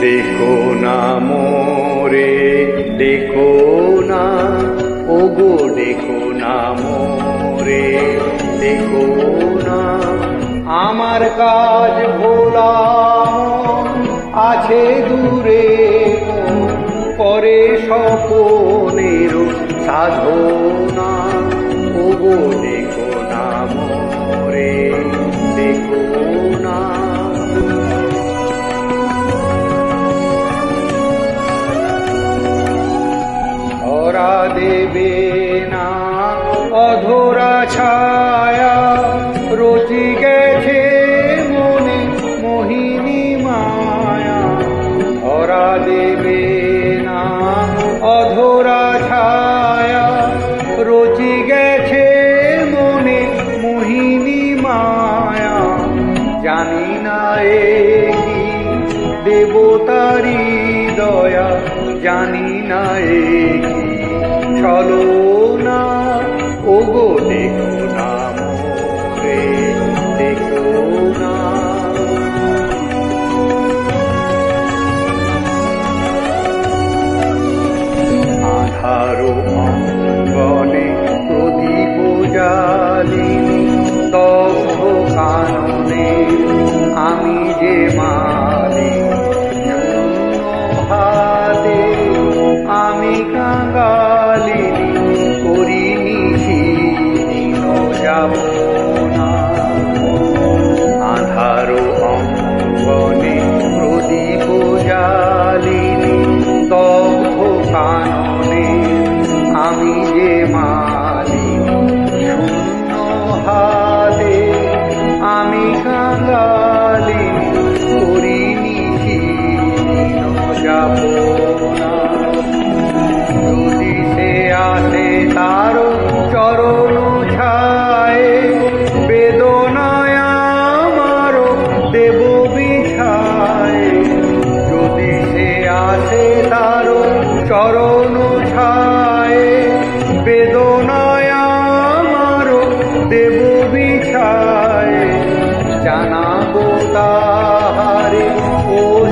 ডেকো না মোরে ডেকো না, ওগো ডেকো না মোরে ডেকো না। আমার কাজ ভোলা আছে দূরে করে স্বপনের সাধনা। ওগো ডেকো না মোরে। দেবতারি দয়া জানি না এ চলো না ওগো দেখো না মোরে দেখো না। আধারো Voltarei hoje.